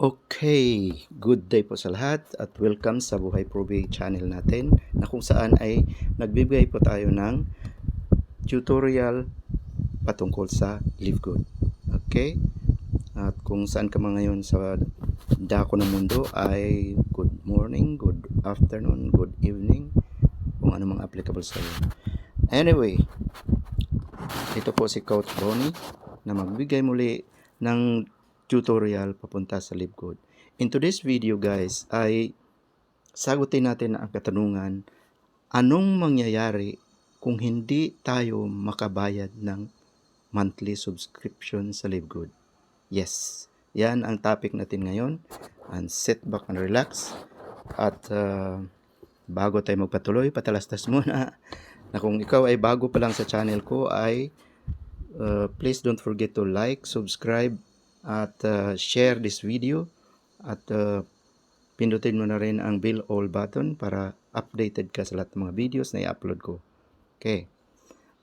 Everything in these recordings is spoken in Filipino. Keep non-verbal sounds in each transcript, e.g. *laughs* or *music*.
Okay, good day po sa lahat at welcome sa Buhay Probe channel natin na kung saan ay nagbibigay po tayo ng tutorial patungkol sa Live Good. Okay? At kung saan ka man ngayon sa dako ng mundo ay good morning, good afternoon, good evening, kung ano mga applicable sa iyo. Anyway, ito po si Coach Ronnie na magbigay muli ng tutorial papunta sa Live Good. In today's video guys ay sagutin natin ang katanungan anong mangyayari kung hindi tayo makabayad ng monthly subscription sa Live Good. Yes, yan ang topic natin ngayon. And sit back and relax. At uh, bago tayo magpatuloy, patalastas *laughs* muna na kung ikaw ay bago pa lang sa channel ko ay uh, please don't forget to like, subscribe, at uh, share this video at uh, pindutin mo na rin ang bell all button para updated ka sa lahat ng mga videos na i-upload ko. Okay.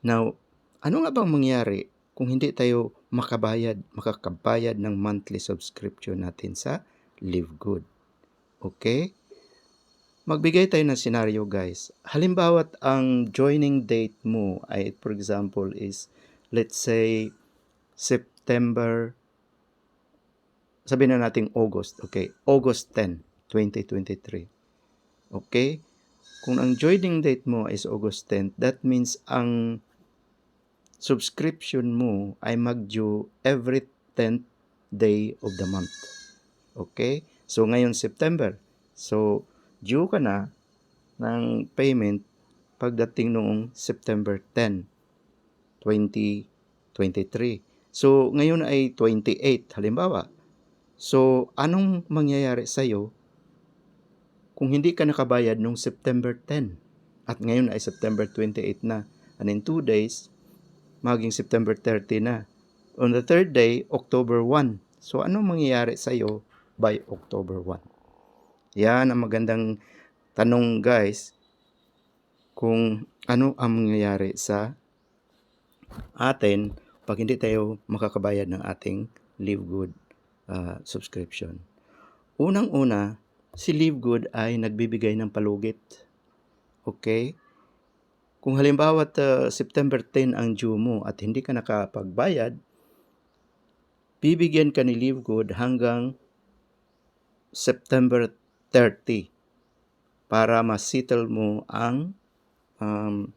Now, ano nga bang mangyari kung hindi tayo makabayad, makakabayad ng monthly subscription natin sa Live Good? Okay? Magbigay tayo ng scenario guys. Halimbawa ang joining date mo ay for example is let's say September sabihin na natin August, okay? August 10, 2023. Okay? Kung ang joining date mo is August 10, that means ang subscription mo ay mag-due every 10th day of the month. Okay? So, ngayon September. So, due ka na ng payment pagdating noong September 10, 2023. So, ngayon ay 28, halimbawa. So, anong mangyayari sa iyo kung hindi ka nakabayad nung September 10 at ngayon ay September 28 na and in 2 days maging September 30 na. On the third day, October 1. So, anong mangyayari sa iyo by October 1? Yan ang magandang tanong guys kung ano ang mangyayari sa atin pag hindi tayo makakabayad ng ating Live Good uh, subscription. Unang-una, si Live Good ay nagbibigay ng palugit. Okay? Kung halimbawa uh, September 10 ang due mo at hindi ka nakapagbayad, bibigyan ka ni Live Good hanggang September 30 para masettle mo ang um,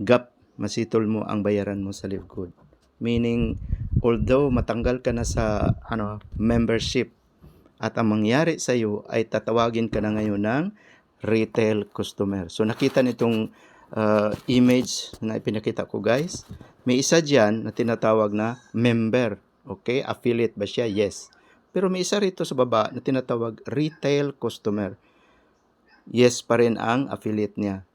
gap, masettle mo ang bayaran mo sa Live Good. Meaning, although matanggal ka na sa ano membership at ang mangyari sa iyo ay tatawagin ka na ngayon ng retail customer. So nakita nitong uh, image na ipinakita ko guys. May isa diyan na tinatawag na member. Okay? Affiliate ba siya? Yes. Pero may isa rito sa baba na tinatawag retail customer. Yes pa rin ang affiliate niya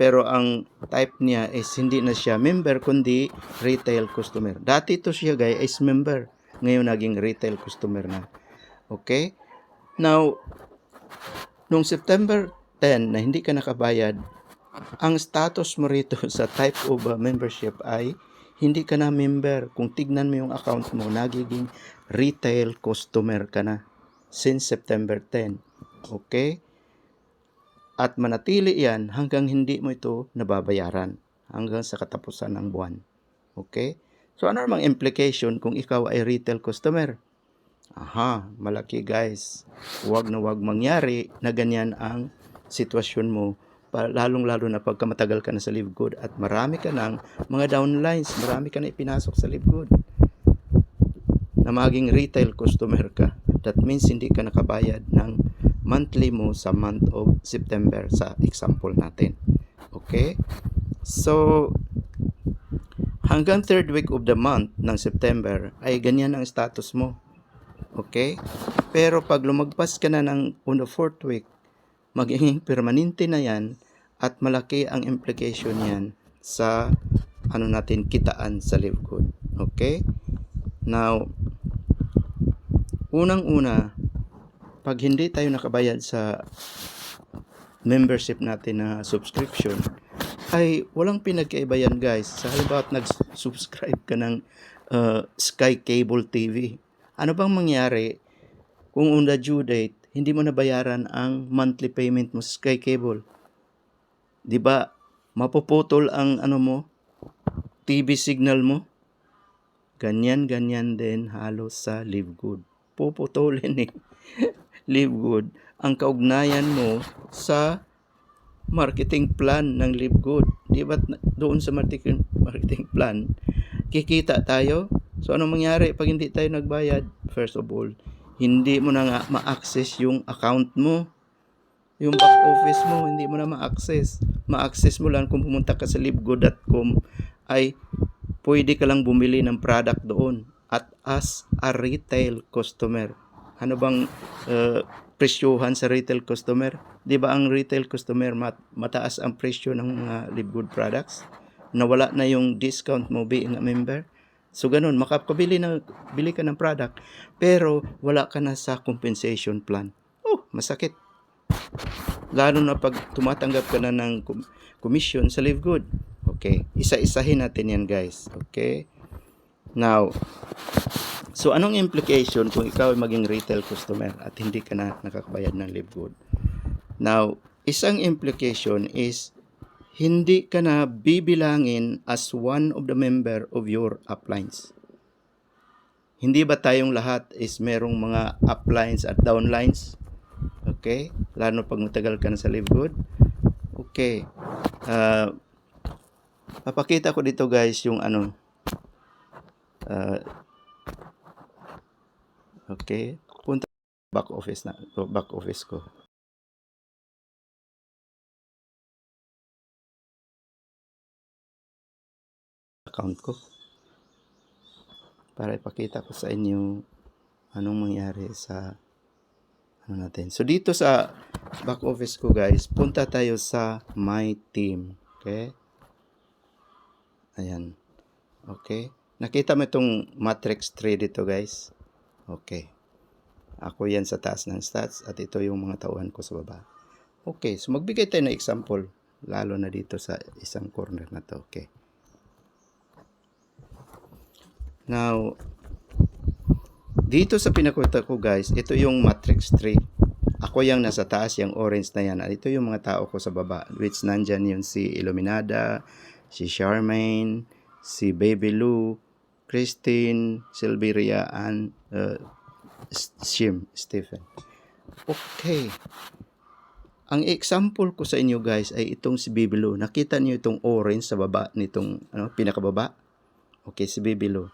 pero ang type niya is hindi na siya member kundi retail customer. Dati ito siya guys is member. Ngayon naging retail customer na. Okay? Now, nung September 10 na hindi ka nakabayad, ang status mo rito *laughs* sa type of uh, membership ay hindi ka na member. Kung tignan mo yung account mo, nagiging retail customer ka na since September 10. Okay? At manatili yan hanggang hindi mo ito nababayaran hanggang sa katapusan ng buwan. Okay? So ano namang implication kung ikaw ay retail customer? Aha, malaki guys. Huwag na huwag mangyari na ganyan ang sitwasyon mo lalong-lalo na pagka matagal ka na sa Live Good at marami ka ng mga downlines, marami ka na ipinasok sa Live Good na maging retail customer ka. That means hindi ka nakabayad ng monthly mo sa month of September sa example natin. Okay? So, hanggang third week of the month ng September ay ganyan ang status mo. Okay? Pero pag lumagpas ka na ng on fourth week, magiging permanente na yan at malaki ang implication yan sa ano natin kitaan sa live good. Okay? Now, unang-una, pag hindi tayo nakabayad sa membership natin na subscription, ay walang pinagkaiba yan guys. Sa halimbawa nag-subscribe ka ng uh, Sky Cable TV. Ano bang mangyari kung on the due date, hindi mo nabayaran ang monthly payment mo sa Sky Cable. 'Di ba? Mapuputol ang ano mo, TV signal mo. Ganyan ganyan din halos sa Live Good. Puputulin eh. Live Good ang kaugnayan mo sa marketing plan ng Live Good. Di ba doon sa marketing marketing plan, kikita tayo. So anong mangyari pag hindi tayo nagbayad? First of all, hindi mo na nga ma-access yung account mo. Yung back office mo, hindi mo na ma-access. Ma-access mo lang kung pumunta ka sa livegood.com ay pwede ka lang bumili ng product doon at as a retail customer. Ano bang uh, presyohan sa retail customer? 'Di ba ang retail customer mat- mataas ang presyo ng mga Live Good products? Nawala na yung discount mo being a member. So ganun, makakabili na bili ka ng product pero wala ka na sa compensation plan. Oh, masakit. Lalo na pag tumatanggap ka na ng com- commission sa Live Good. Okay, isa-isahin natin yan guys. Okay? Now, so anong implication kung ikaw ay maging retail customer at hindi ka na nakakabayad ng Live Good? Now, isang implication is hindi ka na bibilangin as one of the member of your uplines. Hindi ba tayong lahat is merong mga uplines at downlines? Okay? Lalo pag matagal ka na sa Live Good. Okay. Uh, papakita ko dito guys yung ano. Uh, okay. Punta back office na back office ko. account ko para ipakita ko sa inyo anong mangyari sa ano natin. So dito sa back office ko guys, punta tayo sa my team. Okay? Ayan. Okay? Nakita mo itong matrix 3 dito guys? Okay. Ako yan sa taas ng stats at ito yung mga tauhan ko sa baba. Okay, so magbigay tayo ng example lalo na dito sa isang corner na to. Okay. Now, dito sa pinakuta ko guys, ito yung matrix 3. Ako yung nasa taas, yung orange na yan. At ito yung mga tao ko sa baba. Which nandyan yun si Illuminada, si Charmaine, si Baby Lou, Christine, Silveria, and uh, Shim, Stephen. Okay. Ang example ko sa inyo guys ay itong si Baby Lou. Nakita niyo itong orange sa baba nitong ano, pinakababa? Okay, si Baby Lou.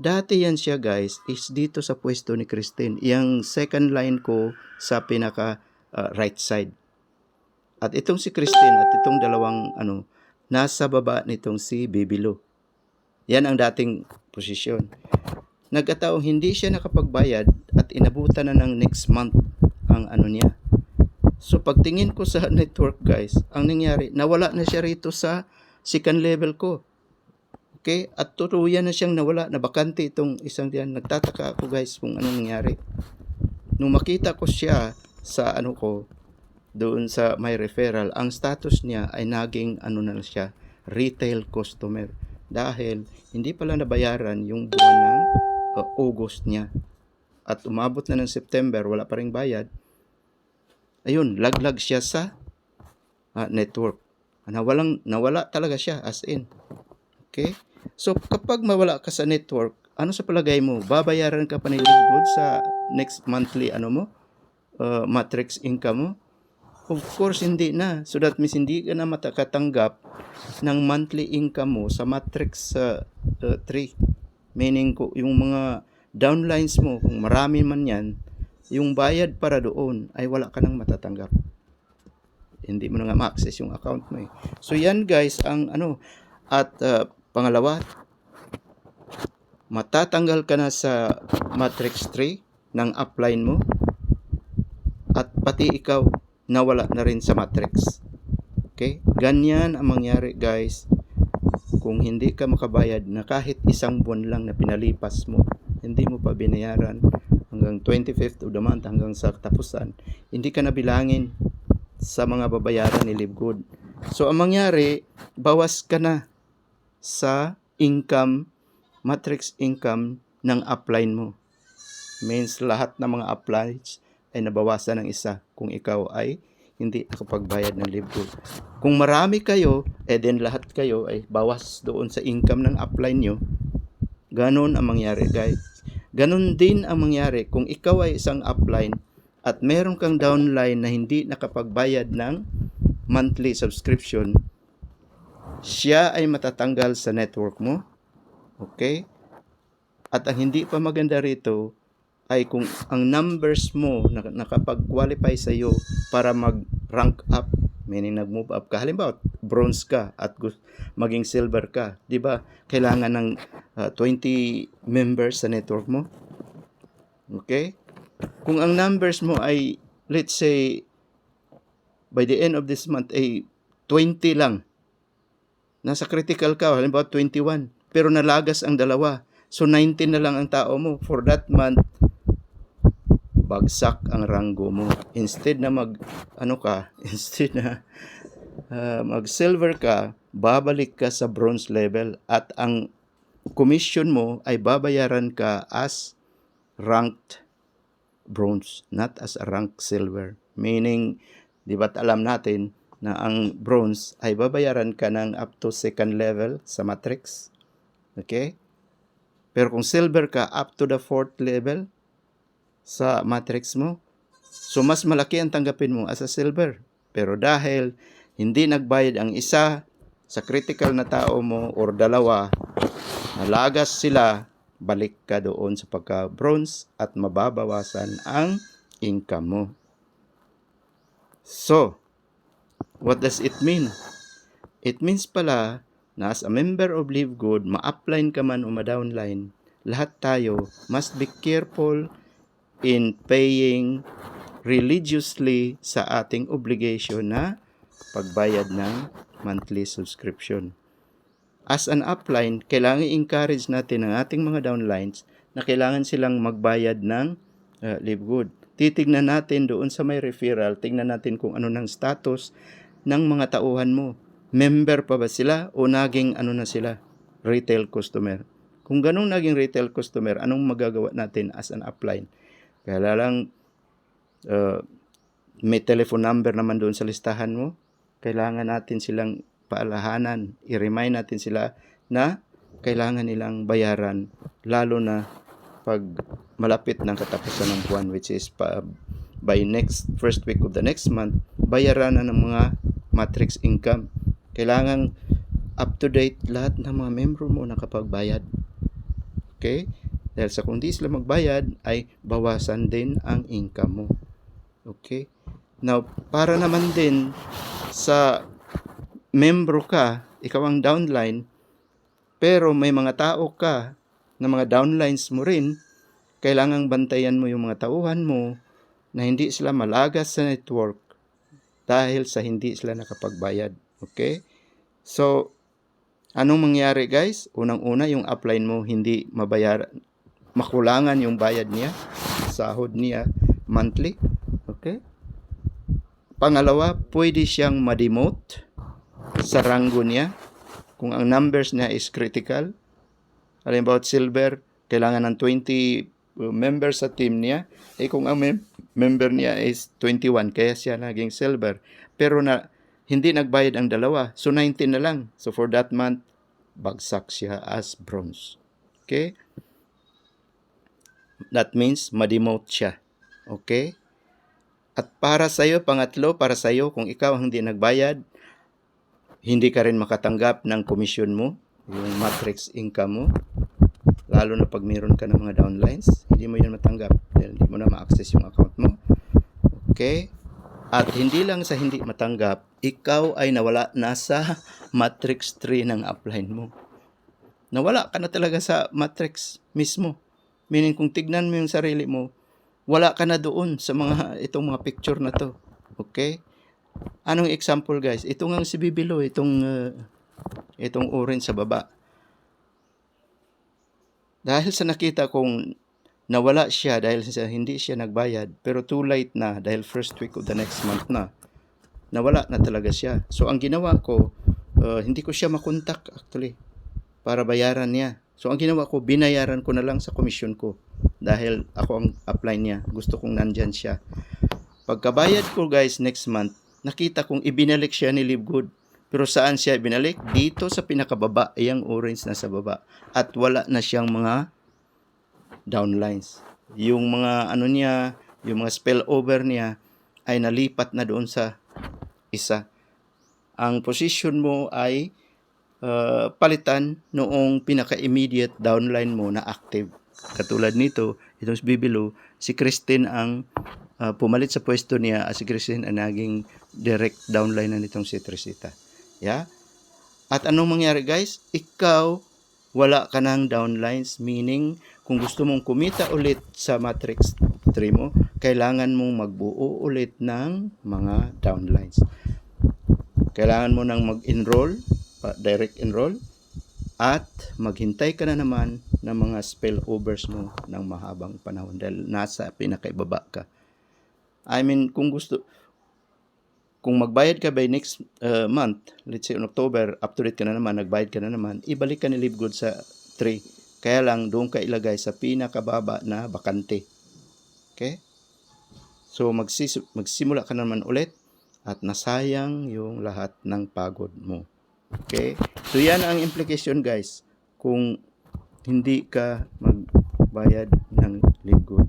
Dati yan siya guys, is dito sa pwesto ni Christine. Yung second line ko sa pinaka uh, right side. At itong si Christine at itong dalawang ano, nasa baba nitong si Bibilo. Yan ang dating posisyon. Nagkataong hindi siya nakapagbayad at inabutan na ng next month ang ano niya. So pagtingin ko sa *laughs* network guys, ang nangyari, nawala na siya rito sa second level ko. Okay? At tuluyan na siyang nawala, na bakante itong isang diyan. Nagtataka ako guys kung anong nangyari. Nung makita ko siya sa ano ko, doon sa my referral, ang status niya ay naging ano na siya, retail customer. Dahil hindi pala nabayaran yung buwan ng uh, August niya. At umabot na ng September, wala pa rin bayad. Ayun, laglag siya sa uh, network. Nawalang, nawala talaga siya as in. Okay? So, kapag mawala ka sa network, ano sa palagay mo? Babayaran ka pa ni sa next monthly ano mo? Uh, matrix income mo? Of course, hindi na. So that means hindi ka na matakatanggap ng monthly income mo sa matrix uh, uh, 3. Meaning ko, yung mga downlines mo, kung marami man yan, yung bayad para doon ay wala ka nang matatanggap. Hindi mo na nga ma-access yung account mo eh. So yan guys, ang ano, at uh, Pangalawa, matatanggal ka na sa matrix 3 ng upline mo at pati ikaw nawala na rin sa matrix. Okay? Ganyan ang mangyari guys kung hindi ka makabayad na kahit isang buwan lang na pinalipas mo, hindi mo pa binayaran hanggang 25th of the month hanggang sa tapusan, hindi ka na bilangin sa mga babayaran ni Live Good. So ang mangyari, bawas ka na sa income, matrix income ng upline mo. Means lahat ng mga applies ay nabawasan ng isa kung ikaw ay hindi nakapagbayad ng good. Kung marami kayo, eh then lahat kayo ay bawas doon sa income ng upline nyo. Ganon ang mangyari guys. Ganon din ang mangyari kung ikaw ay isang upline at meron kang downline na hindi nakapagbayad ng monthly subscription, siya ay matatanggal sa network mo. Okay? At ang hindi pa maganda rito ay kung ang numbers mo na nakapag-qualify sa iyo para mag-rank up, meaning nag-move up ka. Halimbawa, bronze ka at maging silver ka. 'Di ba? Kailangan ng ah, 20 members sa network mo. Okay? Kung ang numbers mo ay let's say by the end of this month ay 20 lang. Nasa critical ka, halimbawa 21, pero nalagas ang dalawa. So 19 na lang ang tao mo for that month. Bagsak ang ranggo mo. Instead na mag ano ka, *laughs* instead na ah, mag silver ka, babalik ka sa bronze level at ang commission mo ay babayaran ka as ranked bronze, not as a ranked silver. Meaning, di ba't alam natin na ang bronze ay babayaran ka ng up to second level sa matrix. Okay? Pero kung silver ka, up to the fourth level sa matrix mo. So, mas malaki ang tanggapin mo as a silver. Pero dahil hindi nagbayad ang isa sa critical na tao mo or dalawa, nalagas sila, balik ka doon sa pagka-bronze at mababawasan ang income mo. So, what does it mean? It means pala na as a member of Live Good, ma-upline ka man o ma-downline, lahat tayo must be careful in paying religiously sa ating obligation na pagbayad ng monthly subscription. As an upline, kailangan i-encourage natin ang ating mga downlines na kailangan silang magbayad ng uh, Live Good. Titignan natin doon sa may referral, tingnan natin kung ano ng status ng mga tauhan mo. Member pa ba sila o naging ano na sila? Retail customer. Kung ganong naging retail customer, anong magagawa natin as an upline? Kaya lang, uh, may telephone number naman doon sa listahan mo. Kailangan natin silang paalahanan, i-remind natin sila na kailangan nilang bayaran lalo na pag malapit ng katapusan ng buwan which is pa, by next first week of the next month bayaran na ng mga matrix income. Kailangan up to date lahat ng mga membro mo nakapagbayad. Okay dahil sa kung di sila magbayad ay bawasan din ang income mo okay now para naman din sa membro ka, ikaw ang downline, pero may mga tao ka na mga downlines mo rin, kailangang bantayan mo yung mga tauhan mo na hindi sila malagas sa network dahil sa hindi sila nakapagbayad. Okay? So, anong mangyari guys? Unang-una, yung upline mo hindi mabayaran, makulangan yung bayad niya, sahod niya monthly. Okay? Pangalawa, pwede siyang ma-demote sa ranggo niya. Kung ang numbers niya is critical. Halimbawa, silver, kailangan ng 20 members sa team niya. Eh kung ang mem- member niya is 21, kaya siya naging silver. Pero na hindi nagbayad ang dalawa. So 19 na lang. So for that month, bagsak siya as bronze. Okay? That means ma-demote siya. Okay? At para sa iyo, pangatlo, para sa iyo, kung ikaw hindi nagbayad, hindi ka rin makatanggap ng komisyon mo, yung matrix income mo, lalo na pag meron ka ng mga downlines, hindi mo yan matanggap dahil hindi mo na ma-access yung account mo. Okay? At hindi lang sa hindi matanggap, ikaw ay nawala na sa *laughs* matrix 3 ng upline mo. Nawala ka na talaga sa matrix mismo. Meaning kung tignan mo yung sarili mo, wala ka na doon sa mga itong mga picture na to. Okay? Anong example guys? Ito nga si Bibilo, itong uh, itong orange sa baba. Dahil sa nakita kong nawala siya dahil sa hindi siya nagbayad, pero too late na dahil first week of the next month na. Nawala na talaga siya. So ang ginawa ko, uh, hindi ko siya makontak actually para bayaran niya. So ang ginawa ko, binayaran ko na lang sa commission ko dahil ako ang apply niya. Gusto kong nandyan siya. Pagkabayad ko guys next month, nakita kong ibinalik siya ni Live Good. Pero saan siya ibinalik? Dito sa pinakababa, yung orange na sa baba. At wala na siyang mga downlines. Yung mga ano niya, yung mga spillover niya ay nalipat na doon sa isa. Ang position mo ay uh, palitan noong pinaka-immediate downline mo na active. Katulad nito, itong Bibilo, si Christine ang uh, pumalit sa pwesto niya at si Christine ang naging direct downline na nitong si Tresita. Yeah? At anong mangyari guys? Ikaw, wala ka ng downlines, meaning kung gusto mong kumita ulit sa matrix tree mo, kailangan mong magbuo ulit ng mga downlines. Kailangan mo nang mag-enroll, direct enroll, at maghintay ka na naman ng mga spillovers mo ng mahabang panahon dahil nasa pinakaibaba ka. I mean, kung gusto, kung magbayad ka by next uh, month, let's say on October, up to date ka na naman, nagbayad ka na naman, ibalik ka ni Live Good sa 3. Kaya lang, doon ka ilagay sa pinakababa na bakante. Okay? So, magsis- magsimula ka naman ulit at nasayang yung lahat ng pagod mo. Okay? So, yan ang implication guys. Kung hindi ka magbayad ng Live Good.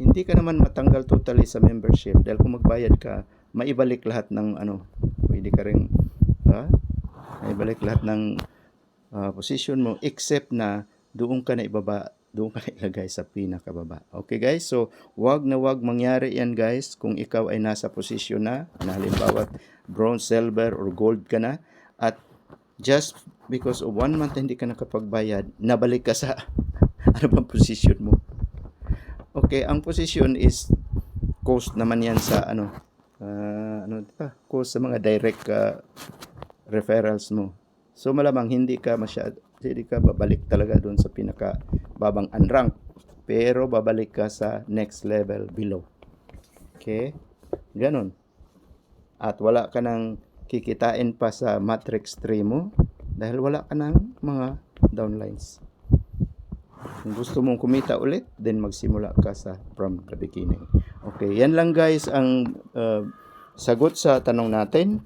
Hindi ka naman matanggal totally sa membership dahil kung magbayad ka, maibalik lahat ng ano, pwede ka rin, ha? Maibalik lahat ng ah, position mo except na doon ka na ibaba, doon ka na ilagay sa pinakababa. Okay guys, so wag na wag mangyari yan guys kung ikaw ay nasa posisyon na, na halimbawa bronze, silver, or gold ka na at just because of one month hindi ka nakapagbayad, nabalik ka sa *laughs* ano bang position mo. Okay, ang position is cost naman yan sa ano, ah, ano pa, cost sa mga direct ah, referrals mo. So malamang hindi ka masyad, hindi ka babalik talaga doon sa pinaka babang unrank. Pero babalik ka sa next level below. Okay? Ganon. At wala ka nang kikitain pa sa matrix tree mo dahil wala ka ng mga downlines. Kung gusto mong kumita ulit, then magsimula ka sa from the beginning. Okay, yan lang guys ang uh, sagot sa tanong natin.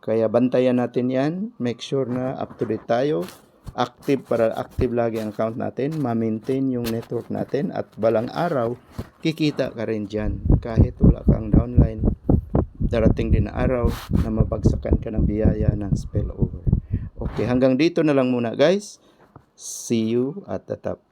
Kaya bantayan natin yan. Make sure na up to date tayo. Active para active lagi ang account natin. Ma-maintain yung network natin. At balang araw, kikita ka rin dyan. Kahit wala kang downline, darating din na araw na mabagsakan ka ng biyaya ng spillover. Okay, hanggang dito na lang muna guys. See you at the top.